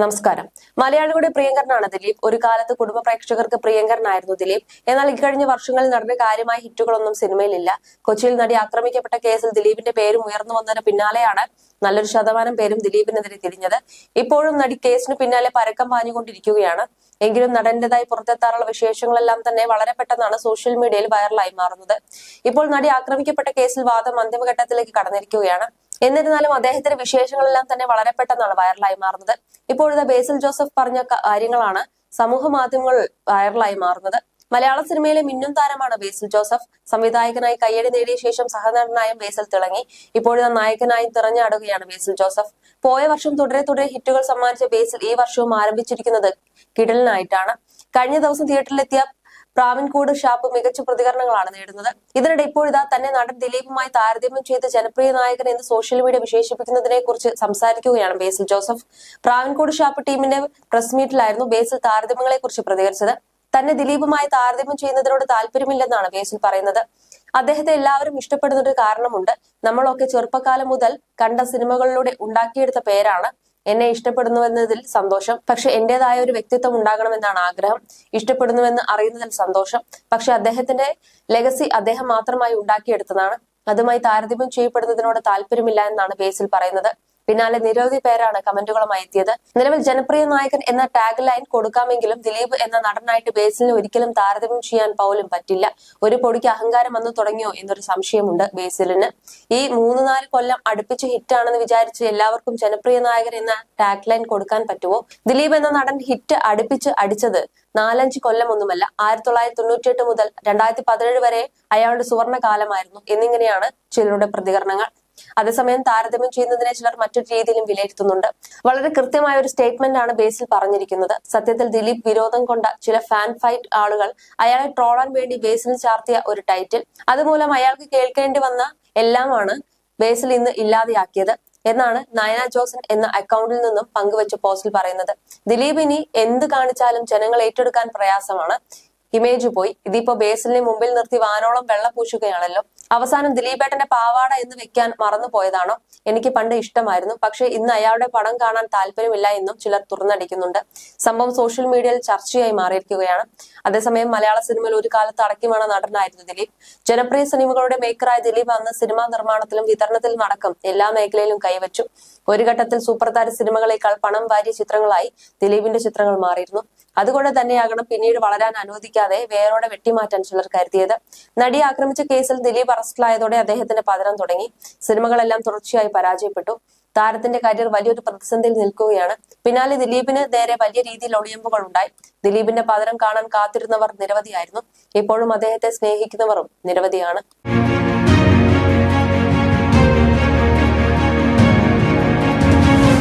നമസ്കാരം. മലയാളികളുടെ പ്രിയങ്കരനാണ് ദിലീപ്. ഒരു കാലത്ത് കുടുംബ പ്രേക്ഷകർക്ക് പ്രിയങ്കരനായിരുന്നു ദിലീപ്. എന്നാൽ ഇക്കഴിഞ്ഞ വർഷങ്ങളിൽ നടന്ന കാര്യമായ ഹിറ്റുകളൊന്നും സിനിമയിലില്ല. കൊച്ചിയിൽ നടി ആക്രമിക്കപ്പെട്ട കേസിൽ ദിലീപിന്റെ പേരും ഉയർന്നു വന്നതിന് പിന്നാലെയാണ് നല്ലൊരു ശതമാനം പേരും ദിലീപിനെതിരെ തിരിഞ്ഞത്. ഇപ്പോഴും നടി കേസിന് പിന്നാലെ പരക്കം പാഞ്ഞുകൊണ്ടിരിക്കുകയാണ്. എങ്കിലും നടന്റേതായി പുറത്തെത്താറുള്ള വിശേഷങ്ങളെല്ലാം തന്നെ വളരെ പെട്ടെന്നാണ് സോഷ്യൽ മീഡിയയിൽ വൈറലായി മാറുന്നത്. ഇപ്പോൾ നടി ആക്രമിക്കപ്പെട്ട കേസിൽ വാദം അന്തിമഘട്ടത്തിലേക്ക് കടന്നിരിക്കുകയാണ്. എന്നിരുന്നാലും അദ്ദേഹത്തിന്റെ വിശേഷങ്ങളെല്ലാം തന്നെ വളരെ പെട്ടെന്നാണ് വൈറലായി മാറുന്നത്. ഇപ്പോഴത്തെ ബേസിൽ ജോസഫ് പറഞ്ഞ കാര്യങ്ങളാണ് സമൂഹ മാധ്യമങ്ങൾ വൈറലായി മാറുന്നത്. മലയാള സിനിമയിലെ മിന്നും താരമാണ് ബേസിൽ ജോസഫ്. സംവിധായകനായി കയ്യടി നേടിയ ശേഷം സഹനടനായും ബേസിൽ തിളങ്ങി. ഇപ്പോഴത്തെ നായകനായും തിറഞ്ഞാടുകയാണ് ബേസിൽ ജോസഫ്. പോയ വർഷം തുടരെ തുടരെ ഹിറ്റുകൾ സമ്മാനിച്ച ബേസിൽ ഈ വർഷവും ആരംഭിച്ചിരിക്കുന്നത് കിടലിനായിട്ടാണ്. കഴിഞ്ഞ ദിവസം തിയേറ്ററിലെത്തിയ പ്രാവിൻകൂട് ഷാപ്പ് മികച്ച പ്രതികരണങ്ങളാണ് നേടുന്നത്. ഇതിനിടെ ഇപ്പോഴിതാ തന്നെ നടൻ ദിലീപുമായി താരതമ്യം ചെയ്ത് ജനപ്രിയ നായകൻ എന്ന് സോഷ്യൽ മീഡിയ വിശേഷിപ്പിക്കുന്നതിനെ കുറിച്ച് സംസാരിക്കുകയാണ് ബേസിൽ ജോസഫ്. പ്രാവിൻകൂട് ഷാപ്പ് ടീമിന്റെ പ്രസ് മീറ്റിലായിരുന്നു ബേസിൽ താരതമ്യങ്ങളെ കുറിച്ച് പ്രതികരിച്ചത്. തന്നെ ദിലീപുമായി താരതമ്യം ചെയ്യുന്നതിനോട് താല്പര്യമില്ലെന്നാണ് ബേസിൽ പറയുന്നത്. അദ്ദേഹത്തെ എല്ലാവരും ഇഷ്ടപ്പെടുന്ന ഒരു കാരണമുണ്ട്. നമ്മളൊക്കെ ചെറുപ്പകാലം മുതൽ കണ്ട സിനിമകളിലൂടെ ഉണ്ടാക്കിയെടുത്ത പേരാണ് എന്നെ ഇഷ്ടപ്പെടുന്നുവെന്നതിൽ സന്തോഷം. പക്ഷെ എന്റേതായ ഒരു വ്യക്തിത്വം ഉണ്ടാകണമെന്നാണ് ആഗ്രഹം. ഇഷ്ടപ്പെടുന്നുവെന്ന് അറിയുന്നതിൽ സന്തോഷം. പക്ഷെ അദ്ദേഹത്തിന്റെ ലെഗസി അദ്ദേഹം മാത്രമായി ഉണ്ടാക്കിയെടുത്തതാണ്. അതുമായി താരതമ്യം ചെയ്യപ്പെടുന്നതിനോട് താല്പര്യമില്ല എന്നാണ് ബേസിൽ പറയുന്നത്. പിന്നാലെ നിരവധി പേരാണ് കമന്റുകളുമായി എത്തിയത്. നിലവിൽ ജനപ്രിയ നായകൻ എന്ന ടാഗ് ലൈൻ കൊടുക്കാമെങ്കിലും ദിലീപ് എന്ന നടനായിട്ട് ബേസിലിന് ഒരിക്കലും താരതമ്യം ചെയ്യാൻ പോലും പറ്റില്ല. ഒരു പൊടിക്ക് അഹങ്കാരം വന്നു തുടങ്ങിയോ എന്നൊരു സംശയമുണ്ട് ബേസിലിന്. ഈ മൂന്ന് നാല് കൊല്ലം അടുപ്പിച്ച് ഹിറ്റാണെന്ന് വിചാരിച്ച് എല്ലാവർക്കും ജനപ്രിയ നായകൻ എന്ന ടാഗ് ലൈൻ കൊടുക്കാൻ പറ്റുമോ? ദിലീപ് എന്ന നടൻ ഹിറ്റ് അടുപ്പിച്ച് അടിച്ചത് നാലഞ്ച് കൊല്ലമൊന്നുമല്ല. ആയിരത്തി തൊള്ളായിരത്തി തൊണ്ണൂറ്റിയെട്ട് മുതൽ രണ്ടായിരത്തി പതിനേഴ് വരെ അയാളുടെ സുവർണ കാലമായിരുന്നു എന്നിങ്ങനെയാണ് ചിലരുടെ പ്രതികരണങ്ങൾ. അതേസമയം താരതമ്യം ചെയ്യുന്നതിനെ ചിലർ മറ്റൊരു രീതിയിലും വിലയിരുത്തുന്നുണ്ട്. വളരെ കൃത്യമായ ഒരു സ്റ്റേറ്റ്മെന്റ് ആണ് ബേസിൽ പറഞ്ഞിരിക്കുന്നത്. സത്യത്തിൽ ദിലീപ് വിരോധം കൊണ്ട ചില ഫാൻ ഫൈറ്റ് ആളുകൾ അയാളെ ട്രോളാൻ വേണ്ടി ബേസിൽ ചാർത്തിയ ഒരു ടൈറ്റിൽ അതുമൂലം അയാൾക്ക് കേൾക്കേണ്ടി വന്ന എല്ലാമാണ് ബേസിൽ ഇന്ന് ഇല്ലാതെയാക്കിയത് എന്നാണ് നയന ജോസൺ എന്ന അക്കൗണ്ടിൽ നിന്നും പങ്കുവച്ച പോസ്റ്റിൽ പറയുന്നത്. ദിലീപ് ഇനി എന്ത് കാണിച്ചാലും ജനങ്ങൾ ഏറ്റെടുക്കാൻ പ്രയാസമാണ്. ഇമേജ് പോയി. ഇതിപ്പോ ബേസിലിനെ മുമ്പിൽ നിർത്തി വാനോളം വെള്ളം പൂശുകയാണല്ലോ. അവസാനം ദിലീപേട്ടന്റെ പാവാട എന്ന് വെക്കാൻ മറന്നു പോയതാണോ എനിക്ക് പണ്ട് ഇഷ്ടമായിരുന്നു. പക്ഷെ ഇന്ന് അയാളുടെ പടം കാണാൻ താല്പര്യമില്ല എന്നും ചിലർ തുറന്നടിക്കുന്നുണ്ട്. സംഭവം സോഷ്യൽ മീഡിയയിൽ ചർച്ചയായി മാറിയിരിക്കുകയാണ്. അതേസമയം മലയാള സിനിമയിൽ ഒരു കാലത്ത് അടക്കിമാണ് നടനായിരുന്നു ദിലീപ്. ജനപ്രിയ സിനിമകളുടെ മേക്കറായ ദിലീപ് അന്ന് സിനിമാ നിർമ്മാണത്തിലും വിതരണത്തിലും അടക്കം എല്ലാ മേഖലയിലും കൈവച്ചു. ഒരു ഘട്ടത്തിൽ സൂപ്പർ താര സിനിമകളേക്കാൾ പണം വാരിയ ചിത്രങ്ങളായി ദിലീപിന്റെ ചിത്രങ്ങൾ മാറിയിരുന്നു. അതുകൊണ്ട് തന്നെയാകണം പിന്നീട് വളരാൻ അനുവദിക്കാതെ വേരോടെ വെട്ടിമാറ്റാൻ ചിലർ കരുതിയത്. നടിയെ ആക്രമിച്ച കേസിൽ ദിലീപ് അറസ്റ്റിലായതോടെ അദ്ദേഹത്തിന്റെ പതനം തുടങ്ങി. സിനിമകളെല്ലാം തുടർച്ചയായി പരാജയപ്പെട്ടു. താരത്തിന്റെ കരിയർ വലിയൊരു പ്രതിസന്ധിയിൽ നിൽക്കുകയാണ്. പിന്നാലെ ദിലീപിന് നേരെ വലിയ രീതിയിൽ ഒളിയമ്പുകൾ ഉണ്ടായി ദിലീപിന്റെ പതനം കാണാൻ കാത്തിരുന്നവർ നിരവധിയായിരുന്നു. ഇപ്പോഴും അദ്ദേഹത്തെ സ്നേഹിക്കുന്നവരും നിരവധിയാണ്.